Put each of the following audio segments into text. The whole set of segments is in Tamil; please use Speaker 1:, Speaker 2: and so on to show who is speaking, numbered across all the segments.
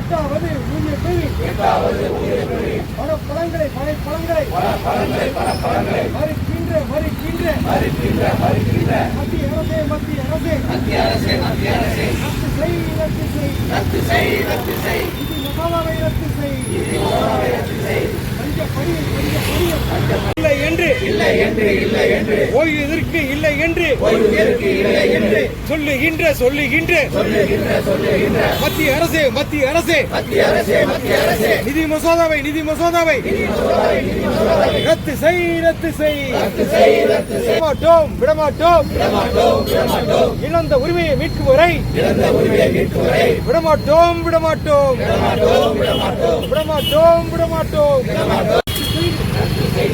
Speaker 1: எட்டாவது ஊழியத்தில் எட்டாவது ஊழியத்தில் பல பழங்களை பல பழங்களை பல பழங்களை பல பழங்களை மறுக்கின்ற மறுக்கின்ற. மறுக்கின்ற மறுக்கின்ற. மத்திய அரசே மத்திய அரசே. மத்திய அரசே மத்திய அரசே. ரத்து செய் ரத்து செய். ரத்து செய் ரத்து செய். இது மசாலாவை ரத்து செய். இது மசாலாவை ரத்து செய். பஞ்ச படி பஞ்ச படி பஞ்ச இல்லை என்று. இல்லை என்று இல்லை என்று. ஓய்வதற்கு இல்லை என்று. ஓய்வதற்கு இல்லை என்று. சொல்லுகின்ற சொல்லுகின்ற. சொல்லுகின்ற சொல்லுகின்ற. மத்திய அரசே மத்திய அரசே. மத்திய அரசே மத்திய அரசே. நிதி மசோதாவை நிதி மசோதாவை. ரத்து செய் ரத்து செய். ரத்து செய் ரத்து செய். விடமாட்டோம் விடமாட்டோம். விடமாட்டோம் விடமாட்டோம். இழந்த உரிமையை மீட்கும் வரை. இழந்த உரிமையை மீட்கும் வரை. விடமாட்டோம் விடமாட்டோம். விடமாட்டோம் விடமாட்டோம். விடமாட்டோம் விடமாட்டோம். விடமாட்டோம்.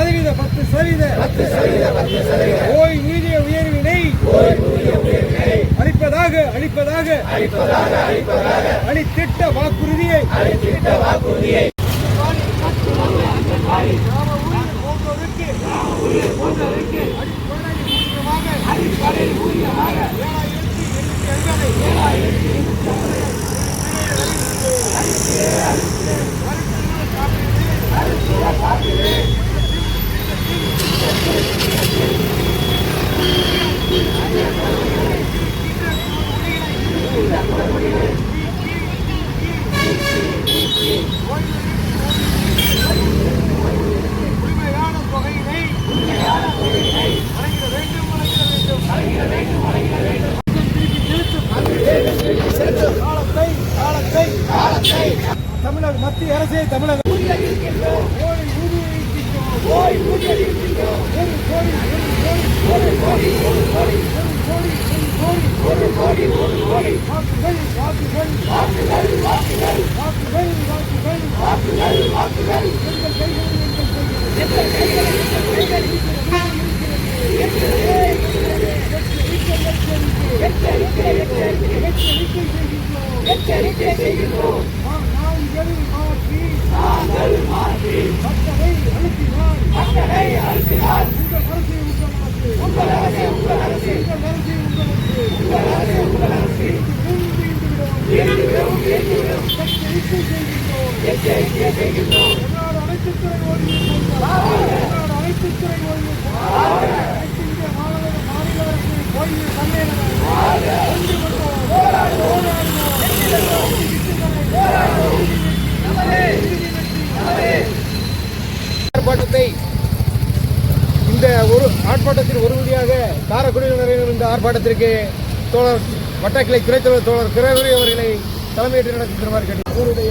Speaker 1: சதவீத பத்து சதவீத. பத்து சதவீத பத்து சதவீத. ஓய்வூதிய உயர்வினை அளிப்பதாக அளிப்பதாக. அளிப்பதாக அளிப்பதாக. அளித்திட்ட வாக்குறுதியை. அளித்திட்ட வாக்குறுதியை. அடிப்படை ஊதியமாக ஏழாயிரத்தி எண்ணூற்றி எண்பதை தமிழக மத்திய அரசை தமிழக. எச்சரிக்கை செய்கின்றோம். எச்சரிக்கை செய்கின்றோம். நாங்கள் மாற்றி நாங்கள் மாற்றி மக்களை மக்களை உங்கள் உங்கள் அரசு உங்கள் அரசு உங்கள் அரசு உங்கள் அரசு உங்கள் அரசு எச்சரிக்கை செய்கின்றோம் அனைத்து துறை ஓய்வு அனைத்து துறை ஓய்வு அனைத்து இந்திய மாநில மாநில அரசு ஓய்வு சம்மேளனம் ஆர்ப்பாட்டத்தை இந்த ஒரு ஆர்ப்பாட்டத்தின் ஒரு வழியாக காரைக்குடியில் நிறைவேறும் இந்த ஆர்ப்பாட்டத்திற்கு தோழர் வட்டக்கிளை துறைத்தலைவர் தோழர் திரையுறை அவர்களை தலைமையேற்று நடத்துமாறு கேட்டு
Speaker 2: அவருடைய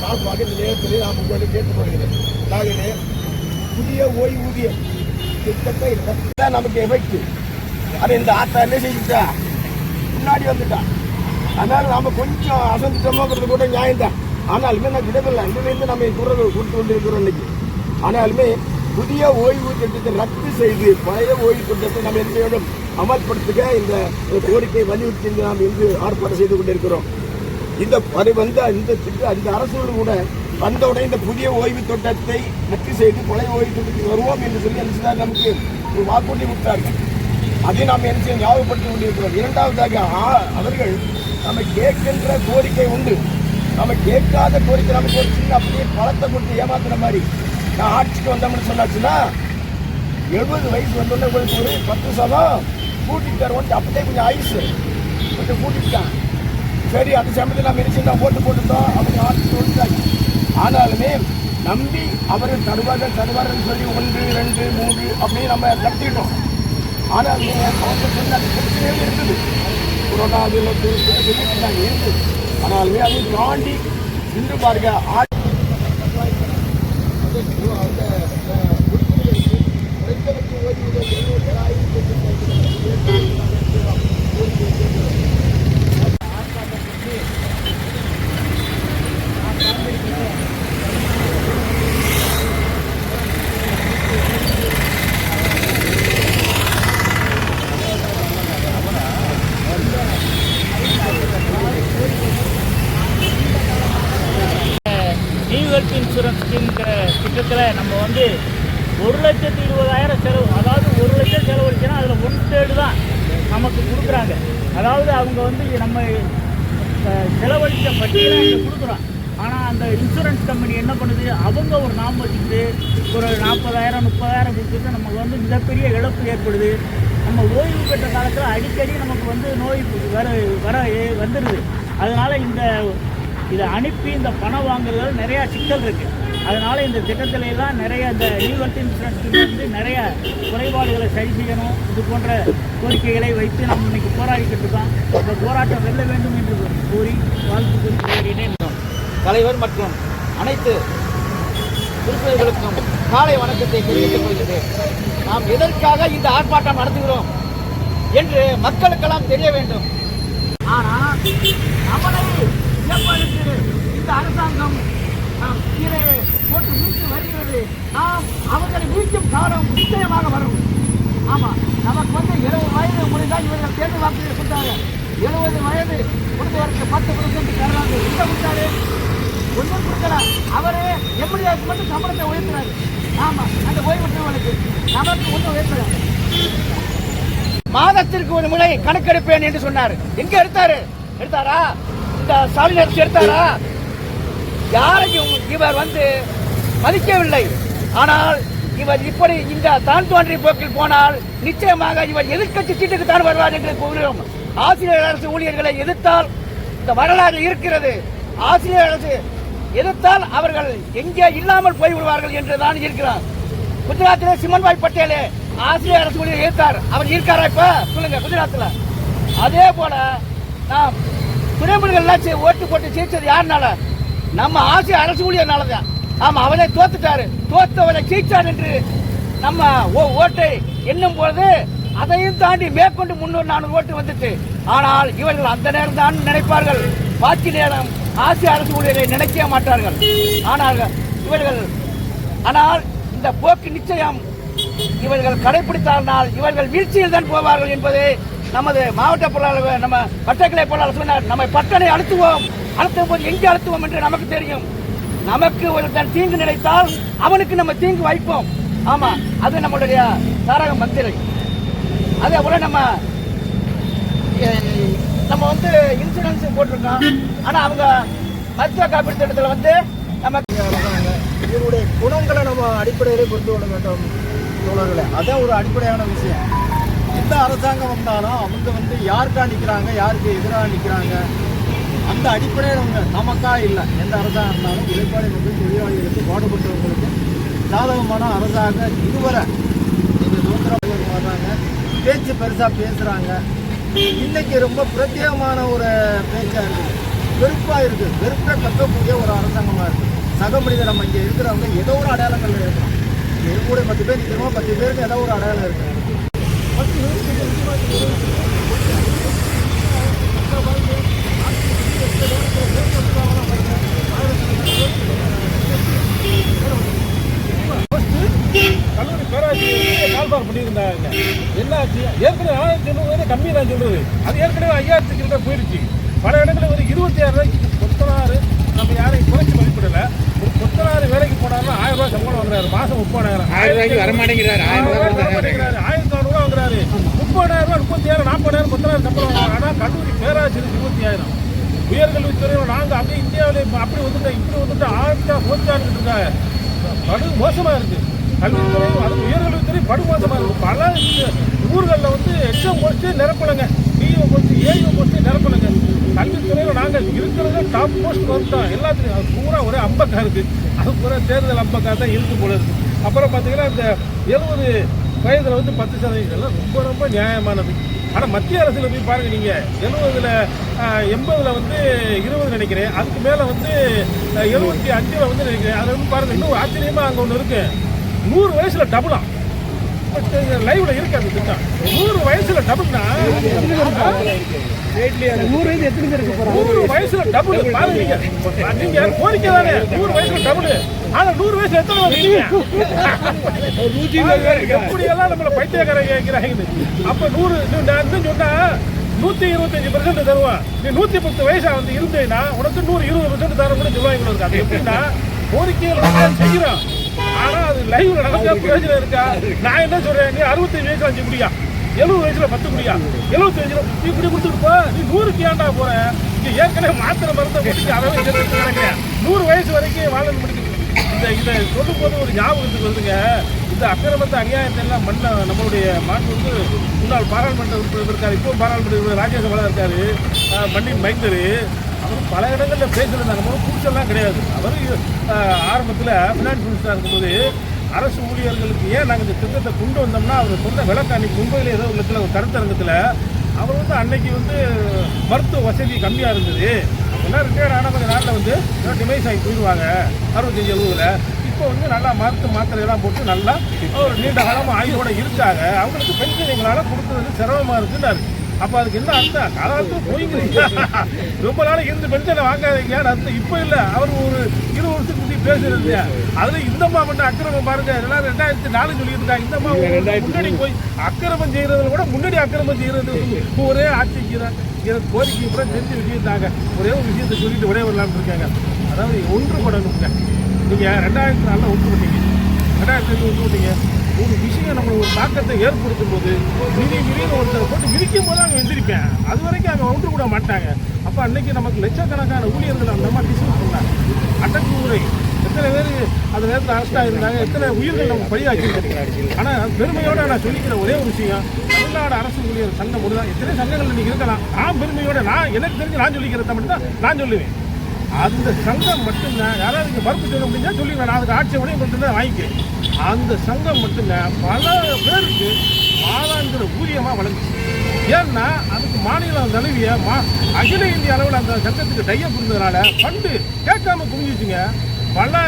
Speaker 2: சார்பாக இந்த நேரத்தில் நாம் உங்களை கேட்டுக்கொள்கிறேன் ஆகவே புதிய ஓய்வூதியம் திட்டத்தை தான் நமக்கு எஃபெக்ட் அது இந்த ஆத்தா என்ன செஞ்சுட்டா? முன்னாடி வந்துட்டான் அதனால நாம கொஞ்சம் அசந்துட்டோமோங்கிறது கூட நியாயம்தான். ஆனாலுமே நான் விடவில்லை. இருந்து நம்ம குரல் கொடுத்து கொண்டிருக்கிறோம் இன்னைக்கு. ஆனாலுமே புதிய ஓய்வு திட்டத்தை ரத்து செய்து பழைய ஓய்வு திட்டத்தை நம்ம என்ன வேண்டும் அமல்படுத்துக இந்த கோரிக்கை வலியுறுத்தி நாம் இன்று ஆர்ப்பாட்டம் செய்து கொண்டிருக்கிறோம். இந்த அது வந்த இந்த திட்ட இந்த அரசுகள் கூட வந்த உடனே இந்த புதிய ஓய்வு திட்டத்தை ரத்து செய்து கொலை ஓய்வு திட்டத்துக்கு வருவோம் என்று சொல்லி என்ன நமக்கு ஒரு வாக்குறுதி விட்டார்கள் அதை நாம் என்ன செய்ய ஞாபகப்படுத்திக் கொண்டிருக்கிறோம். இரண்டாவதாக அவர்கள் நம்ம கேட்கின்ற கோரிக்கை உண்டு. நம்ம கேட்காத கோரிக்கை நமக்கு ஒரு சின்ன அப்படியே பழத்தை கொடுத்து ஏமாத்துற மாதிரி. நான் ஆட்சிக்கு வந்தோம்னு சொன்னாச்சுன்னா எழுபது வயசு வந்தோடனே உங்களுக்கு ஒரு பத்து சதம். கூட்டிட்டு தருவோம் அப்படியே கொஞ்சம் ஐஸ் கொஞ்சம் கூட்டிட்டான் சரி அந்த சமயத்தில் நம்ம என்ன போட்டு ஓட்டு போட்டுட்டோம் அப்படின்னு ஆட்சி சொல்லிட்டாங்க ஆனாலுமே நம்பி அவர் தருவார்கள் தருவார்கள் சொல்லி ஒன்று ரெண்டு மூன்று அப்படின்னு நம்ம கட்டிட்டோம். ஆனாலுமே அவங்க சொன்ன அந்த பிரச்சனையே இருந்தது கொரோனா அது இருந்தது ஆனாலுமே அதை தாண்டி இன்று பாருங்க
Speaker 3: ஹெல்த் இன்சூரன்ஸ் ஸ்கீம்ங்கிற திட்டத்தில் நம்ம வந்து ஒரு லட்சத்தி இருபதாயிரம் செலவு அதாவது ஒரு லட்சம் செலவழிச்சோன்னா அதில் ஒன் தேர்டு தான் நமக்கு கொடுக்குறாங்க. அதாவது அவங்க வந்து நம்ம செலவழித்த பட்டியலை இங்கே கொடுக்குறோம். ஆனால் அந்த இன்சூரன்ஸ் கம்பெனி என்ன பண்ணுது? அவங்க ஒரு நாம் வச்சுக்கிட்டு ஒரு நாற்பதாயிரம் முப்பதாயிரம் கொடுத்துட்டு நமக்கு வந்து மிகப்பெரிய இழப்பு ஏற்படுது. நம்ம ஓய்வு பெற்ற காலத்தில் அடிக்கடி நமக்கு வந்து நோய் வர வர வந்துடுது அதனால் இந்த இதை அனுப்பி இந்த பணம் வாங்குறதுல நிறையா சிக்கல் இருக்குது அதனால் இந்த திட்டத்துல எல்லாம் நிறைய இந்த ஹெல்த் இன்சூரன்ஸ் வந்து நிறைய குறைபாடுகளை சரி செய்யணும். இது போன்ற கோரிக்கைகளை வைத்து நாம் இன்னைக்கு போராடிக்கிட்டு இருக்கோம். இந்த போராட்டம் வெல்ல வேண்டும் என்று கூறி வாழ்த்து கூறி
Speaker 4: தலைவர் மற்றும் அனைத்து உறுப்பினர்களுக்கும் காலை வணக்கத்தை தெரிவித்துக் கொள்கிறேன். நாம் எதற்காக இந்த ஆர்ப்பாட்டம் நடத்துகிறோம் என்று மக்களுக்கெல்லாம் தெரிய வேண்டும்.
Speaker 1: ஆனால் நம்மளை இந்த அரசாங்கம் கீழே போட்டு மீட்டு வருகிறது நாம் அவர்களை மீட்டும் காலம் நிச்சயமாக வரும். ஆமா நமக்கு வந்து எழுபது வயது முடிந்தால் இவர்கள் தேர்தல் வாக்குகளை கொடுத்தாங்க எழுபது வயது முடிந்தவருக்கு பத்து பர்சன்ட் தராங்க எங்க கொடுத்தாரு ஒன்றும் கொடுக்கல. அவரே எம்எல்ஏக்கு மட்டும் சம்பளத்தை உயர்த்தினாரு. ஆமா அந்த ஓய்வு பெற்றவர்களுக்கு நமக்கு ஒன்றும் உயர்த்தல.
Speaker 4: மாதத்திற்கு ஒரு முறை கணக்கெடுப்பேன் என்று சொன்னார். எங்க எடுத்தாரு? எடுத்தாரா? இந்த ஸ்டாலின் எடுத்தாரா? யாரையும் இவர் வந்து மதிக்கவில்லை. ஆனால் இவர் இப்படி இந்த தான் தோன்றிய போக்கில் போனால் நிச்சயமாக இவர் எதிர்க்கட்சி சீட்டுக்கு தான் வருவார் என்று கூறுகிறோம். ஆசிரியர் அரசு ஊழியர்களை எதிர்த்தால் இந்த வரலாறு இருக்கிறது. ஆசிரியர் அரசு எதிர்த்தால் அவர்கள் எங்கே இல்லாமல் போய்விடுவார்கள் என்றுதான் இருக்கிறார். குஜராத்திலே சிமன்பாய் பட்டேலே ஆசிரியர் அரசு ஊழியர் எதிர்த்தார். அவர் இருக்காரா இப்ப? சொல்லுங்க குஜராத்தில் அதே போல நாம் துறைமுறைகள்லாம் ஓட்டு போட்டு ஜெயிச்சது யாருனால? நம்ம ஆசிரியர் அரசு ஊழியர்னால தான் ஆமா அவரே தோத்துட்டாரு. தோத்தவரை ஜெயிச்சார் என்று நம்ம ஓ- ஓட்டை எண்ணும் பொழுது அதையும் தாண்டி மேற்கொண்டு முன்னூறு நானூறு ஓட்டு வந்துச்சு ஆனால் இவர்கள் அந்த நேரம் தான் நினைப்பார்கள். பாக்கி நேரம் ஆசிய அரசு ஊழியரை நினைக்கவே மாட்டார்கள். ஆனால் இவர்கள் ஆனால் இந்த போக்கு நிச்சயம் இவர்கள் கடைபிடித்தால் இவர்கள் வீழ்ச்சியில் தான் போவார்கள் என்பது நமது மாவட்ட பொருளாளர் நம்ம பட்டக்கிளை பொருளாளர் சொன்னார். நம்ம பட்டனை அழுத்துவோம். அழுத்தும் போது எங்கே அழுத்துவோம் என்று நமக்கு தெரியும். நமக்கு ஒரு தீங்கு நினைத்தால் அவனுக்கு நம்ம தீங்கு வைப்போம். ஆமா அது நம்மளுடைய தாரக மந்திரை. அதே போல நம்ம நம்ம வந்து இன்சூரன்ஸ் போட்டிருக்கோம். ஆனா அவங்க மருத்துவ காப்பீடு திட்டத்தில் வந்து நமக்கு
Speaker 2: இதனுடைய குணங்களை நம்ம அடிப்படையிலே புரிந்து கொள்ள வேண்டும் தோழர்களே. அதான் ஒரு அடிப்படையான விஷயம். எந்த அரசாங்கம் வந்தாலும் அவங்க வந்து யாருக்கா நிற்கிறாங்க யாருக்கு எதிராக நிற்கிறாங்க அந்த அடிப்படையில் அவங்க நமக்கா இல்லை. எந்த அரசாக இருந்தாலும் உழைப்பாளி மக்கள் தொழிலாளிகளுக்கு பாடுபட்டவங்களுக்கு சாதகமான அரசாக இதுவரை இந்த சுதந்திரம் வர்றாங்க பேச்சு பெருசாக பேசுகிறாங்க இன்னைக்கு ரொம்ப பிரத்யேகமான ஒரு பேச்சாக இருக்குது வெறுப்பாக இருக்குது வெறுப்பை கக்கக்கூடிய ஒரு அரசாங்கமாக இருக்குது சக மனிதர் நம்ம இங்கே இருக்கிறவங்க ஏதோ ஒரு அடையாளங்கள் இருக்கிறோம். இருக்கக்கூடிய பத்து பேர் நிற்கிறோமோ பத்து பேருக்கு ஏதோ ஒரு அடையாளம் இருக்கு.
Speaker 5: கால்பார் பண்ணியிருந்தாங்க. என்ன ஆச்சு ஏற்கனவே ஆயிரத்தி எண்ணூறு கம்மி தான் சொல்றது. அது ஏற்கனவே ஐயாயிரத்துக்கு கிட்ட போயிருச்சு. பல இடங்களில் ஒரு இருபத்தி ஆறு ரூபாய்க்கு கொத்தனாரு நம்ம யாரையும் குறைச்சி மதிப்பிடல. ஒரு கொத்தனாரு வேலைக்கு போனாருன்னா ஆயிரம் ரூபாய் சம்பளம் வாங்குறாரு. மாசம் முப்பதாயிரம். ஆயிரம் ரூபாய்க்கு வர மாட்டேங்கிறாரு. ஆயிரத்தி நானூறு வாங்குறாரு. முப்பதாயிரம் ரூபாய் முப்பத்தி நாற்பதாயிரம் கொத்தனார் சம்பளம் வாங்குறாரு. ஆனால் கல்லூரி பேராசிரியர் இருபத்தி ஆயிரம் உயர்கல்வித்துறையில் நாங்கள் அப்படியே இந்தியாவிலே அப்படி வந்துட்டோம். இப்படி வந்துட்டு ஆழ்த்தா போச்சான்னு இருக்காங்க. படு மோசமா இருக்கு. கல்வித்துறை அது உயர்கல்வித்துறை படுமோசமாக இருக்கும். பல ஊர்களில் வந்து எக்ஸாம் போஸ்ட்டு நிரப்பலைங்க. பிஇஓ போஸ்ட்டு ஏஇஓ போஸ்ட்டு நிரப்பலைங்க. கல்வித்துறையில் நாங்கள் இருக்கிறத டாப் போஸ்ட் வந்துட்டோம் எல்லாத்துலையும். அது பூரா ஒரே அம்பக்கா இருக்குது அது பூரா தேர்தல் அம்பக்கா தான் இருக்கு போல இருக்குது அப்புறம் பார்த்தீங்கன்னா இந்த எழுபது வயதில் வந்து பத்து சதவீதம். எல்லாம் ரொம்ப ரொம்ப நியாயமானது. ஆனால் மத்திய அரசில் போய் பாருங்க நீங்கள் எழுபதில் எண்பதில் வந்து இருபது நினைக்கிறேன். அதுக்கு மேலே வந்து எழுபத்தி அஞ்சில் வந்து நினைக்கிறேன். அதை வந்து பாருங்க. இன்னும் ஆச்சரியமாக அங்கே ஒன்று இருக்குது நூறு வயசுல டபுளா லைவ்ல இருக்கு அந்த திட்டம்? நூறு வயசுல டபுள்னா
Speaker 1: நூறு எத்தனை போறாங்க?
Speaker 5: நூறு வயசுல டபுள் பாருங்க நீங்க. கோரிக்கை தானே? நூறு வயசுல டபுள் ஆனா நூறு வயசுல எத்தனை எப்படி எல்லாம் நம்மள பைத்தியக்காரங்க கேட்கிறாங்க அப்ப நூறு சொன்னா நூத்தி இருபத்தஞ்சு பெர்சென்ட் தருவான் நீ நூத்தி பத்து வயசா வந்து இருந்தேன்னா உனக்கு நூறு இருபது பெர்சென்ட் தர கூட சொல்லுவாங்க எப்படின்னா கோரிக்கைகள் நாங்க செய்கிறோம் ஆனா அது லைவ் நடக்க பிரயோஜனம் இருக்கா? நான் என்ன சொல்றேன் நீ அறுபத்தஞ்சு வயசுல அஞ்சு குடியா? எழுபது வயசுல பத்து குடியா? எழுபத்தி வயசுல நீ இப்படி கொடுத்துட்டு போ. நீ நூறுக்கு ஏன்டா போற? நீ ஏற்கனவே மாத்திரை மருந்தை முடிச்சு அறுபது வயசு நினைக்கிறேன் நூறு வயசு வரைக்கும் வாழ்ந்து முடிக்குது இந்த இதை சொல்லும் போது ஒரு ஞாபகத்துக்கு வருதுங்க. இந்த அக்கிரமத்தை அநியாயத்தை எல்லாம் மண்ண நம்மளுடைய மாண்பு வந்து முன்னாள் பாராளுமன்ற உறுப்பினர் இருக்காரு இப்போ பாராளுமன்ற உறுப்பினர் ராஜேஷ் இருக்காரு. மண்ணின் மைந்தர். அவர் பல இடங்களில் பேசியிருந்தாங்க. நம்ம புதுசெல்லாம் கிடையாது. அவர் ஆரம்பத்தில் ஃபினான்ஸ் மினிஸ்டராக இருக்கும்போது அரசு ஊழியர்களுக்கு ஏன் நாங்கள் இந்த திட்டத்தை கொண்டு வந்தோம்னா அவர் சொன்ன விளக்கம் அன்னைக்கு மும்பையில் ஏதோ ஒரு இடத்துல ஒரு கருத்தரங்கத்தில் அவர் வந்து அன்னைக்கு வந்து மருத்துவ வசதி கம்மியாக இருந்தது. அப்போல்லாம் ரிட்டையர்ட் ஆன கொஞ்சம் நாளில் வந்து டிமைஸ் ஆகி போயிடுவாங்க. அறுபத்தஞ்சு எழுபதில். இப்போ வந்து நல்லா மருத்துவ மாத்திரையெல்லாம் போட்டு நல்லா ஒரு நீண்ட காலமாக ஆய்வோட இருக்காங்க. அவங்களுக்கு பென்ஷன் எங்களால் கொடுக்குறது சிரமமாக இருக்குன்னாரு. அப்போ அதுக்கு என்ன அர்த்தம்? காலத்து போய்க்கிறீங்க ரொம்ப நாள் இருந்து பென்ஷனை வாங்காதீங்கன்னு அர்த்தம். இப்போ இல்லை. அவர் ஒரு இருபது வருஷத்துக்கு முன்னாடி பேசுறது. அதுல இந்த அம்மா பண்ண அக்கிரமம் பாருங்க. எல்லாம் ரெண்டாயிரத்தி நாலு சொல்லிட்டு இருக்காங்க இந்த அம்மா ஒரு முன்னாடி போய் அக்கிரமம் செய்யறதுல கூட முன்னாடி அக்கிரமம் செய்யறது ஒரே ஆட்சிக்கு தான் எனக்கு கோரிக்கை கூட தெரிஞ்சு விஷயத்தாங்க ஒரே ஒரு விஷயத்தை சொல்லிட்டு ஒரே வரலாம்னு இருக்காங்க. அதாவது ஒன்றுபடணுங்க நீங்க ரெண்டாயிரத்தி நாலில் ஒன்றுபட்டீங்க ரெண்டாயிரத்தி அஞ்சு ஒன்றுபட்டீங்க ஒரு விஷயம் நம்மளுக்கு ஒரு தாக்கத்தை ஏற்படுத்தும் போது மிதி மிதின்னு ஒருத்தர் போட்டு மிதிக்கும் போது அவங்க எந்திரிப்பேன். அது வரைக்கும் அவங்க ஒன்று கூட மாட்டாங்க. அப்போ அன்னைக்கு நமக்கு லட்சக்கணக்கான ஊழியர்கள் அந்த மாதிரி டிஸ்மிஸ் பண்ணாங்க. அடக்குமுறை எத்தனை பேர் அந்த நேரத்தில் அரெஸ்டாக இருந்தாங்க எத்தனை உயிர்கள் நம்ம பழியாக்கி ஆனால் பெருமையோடு நான் சொல்லிக்கிற ஒரே ஒரு விஷயம் தமிழ்நாடு அரசு ஊழியர் சங்கம் ஒன்று தான் எத்தனை சங்கங்கள் இன்னைக்கு இருக்கலாம். நான் பெருமையோட நான் எனக்கு தெரிஞ்சு நான் சொல்லிக்கிறத மட்டும் தான் நான் சொல்லுவேன். அந்த சங்கம் மட்டும்தான். யாராவது இங்கே மறுப்பு சொல்ல முடிஞ்சா சொல்லுங்க. நான் அதுக்கு ஆட்சேபனையும் மட்டும்தான் வாங்கிக்கிறேன் அந்த சங்கம் மட்டும்தான். பல பேருக்கு மாதாந்திர ஊதியமாக வழங்குச்சு ஏன்னா அதுக்கு மாநிலம் தழுவிய மா அகில இந்திய அளவில் அந்த சங்கத்துக்கு டைய இருந்ததுனால ஃபண்டு கேட்காம குமிஞ்சிச்சுங்க பல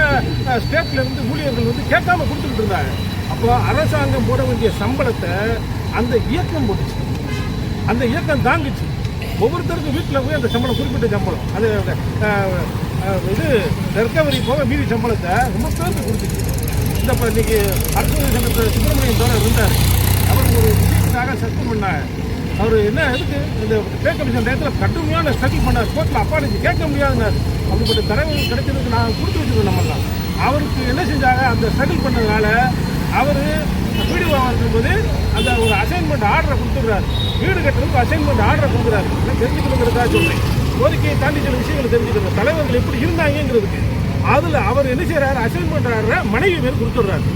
Speaker 5: ஸ்டேட்லேருந்து இருந்து ஊழியர்கள் வந்து கேட்காம கொடுத்துக்கிட்டு இருந்தாங்க. அப்போ அரசாங்கம் போட வேண்டிய சம்பளத்தை அந்த இயக்கம் போட்டுச்சு. அந்த இயக்கம் தாங்குச்சு. ஒவ்வொருத்தருக்கும் வீட்டில் போய் அந்த சம்பளம் குறிப்பிட்ட சம்பளம். அது இது ரெக்கவரி போக மீதி சம்பளத்தை ரொம்ப பேருக்கு கொடுத்துச்சு. இந்த இப்போ இன்னைக்கு அரசு சங்கத்தில் சுப்பிரமணியம் தோழர் இருந்தார். அவர் ஒரு விஷயத்துக்காக சஸ்பெண்ட் பண்ணார். அவர் என்ன எதுக்கு இந்த பே கமிஷன் நேரத்தில் கடுமையான ஸ்ட்ரகிள் பண்ணார். கோர்ட்டில் அப்பாலஜி கேட்க முடியாதுன்னாரு. அப்படிப்பட்ட தரவு கிடைச்சதுக்கு நான் கொடுத்து வச்சுருக்கேன் நம்மளாம் அவருக்கு என்ன செஞ்சாங்க? அந்த ஸ்ட்ரகிள் பண்ணதுனால அவர் வீடியோ இருக்கும்போது அந்த ஒரு அசை கொடுக்குறாரு வீடு கட்டுறதுக்கு அசைன்மெண்ட் ஆர்டரை கொடுக்குறாரு. தெரிஞ்சுக்கணுங்கிறதா சொல்றேன். கோரிக்கையை தாண்டி சில விஷயங்களை தெரிஞ்சுக்கணும். தலைவர்கள் எப்படி இருந்தாங்கிறதுக்கு அதுல அவர் என்ன செய்யறாரு அசைன்மெண்ட் ஆர்டரை மனைவி பேர் கொடுத்துடுறாரு.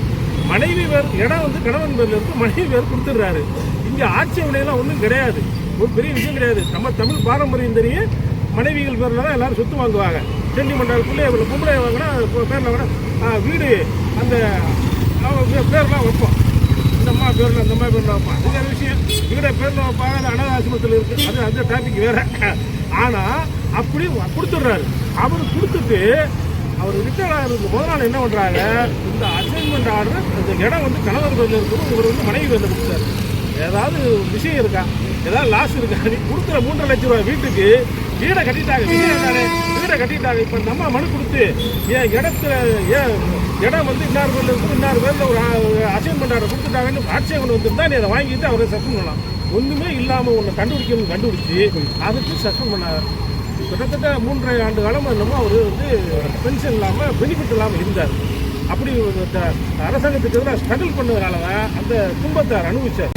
Speaker 5: மனைவி பேர் இடம் வந்து கணவன் பேர்ல இருக்கு மனைவி பேர் கொடுத்துடுறாரு. இங்க ஆட்சேபனையெல்லாம் ஒன்றும் கிடையாது. ஒரு பெரிய விஷயம் கிடையாது. நம்ம தமிழ் பாரம்பரியம் தெரியும். மனைவிகள் பேர்ல தான் எல்லாரும் சொத்து வாங்குவாங்க. சென்டிமெண்டல் பிள்ளை பொம்பளை வாங்கினா பேரில் வாங்கினா வீடு அந்த பேர்லாம் வைப்போம். பேரில் அந்த மாதிரி பேரில் வைப்பான் இது ஒரு விஷயம். வீட பேரில் வைப்பாங்க அது அனாத ஆசிரமத்தில் இருக்குது அது அந்த டாபிக் வேற. ஆனால் அப்படி கொடுத்துட்றாரு. அவர் கொடுத்துட்டு அவர் ரிட்டையர் ஆகிறதுக்கு முதல் நாள் என்ன பண்ணுறாங்க இந்த அசைன்மெண்ட் ஆர்டர் இந்த இடம் வந்து கணவர் பேரில் இருக்கணும் இவர் வந்து மனைவி பேரில் கொடுத்தாரு ஏதாவது விஷயம் இருக்கா? ஏதாவது லாஸ் இருக்கா? நீ கொடுக்குற மூன்றரை லட்சம் ரூபாய் வீட்டுக்கு வீடை கட்டிட்டாங்க. வீடை கட்டிட்டாங்க. இப்போ நம்ம அம்மா மனு கொடுத்து ஏன் இடத்துல ஏன் இடம் வந்து இன்னார் பேரில் இருக்கு இன்னார் பேரில் ஒரு அசைன்மெண்ட் ஆர்டர் கொடுத்துட்டாங்கன்னு ஆட்சேபம் வந்திருந்தா நீ அதை வாங்கிட்டு அவரை சஸ்பெண்ட் பண்ணலாம். ஒன்றுமே இல்லாமல் ஒன்று கண்டுபிடிக்கணும் கண்டுபிடிச்சி அதுக்கு சஸ்பெண்ட் பண்ணார் கிட்டத்தட்ட மூன்றரை ஆண்டு காலம் என்னமோ அவர் வந்து பென்ஷன் இல்லாமல் பெனிஃபிட் இல்லாமல் இருந்தார். அப்படி அரசாங்கத்துக்கு எதிராக ஸ்ட்ரகிள் பண்ணதுனால தான் அந்த துன்பத்தை அனுபவிச்சார்.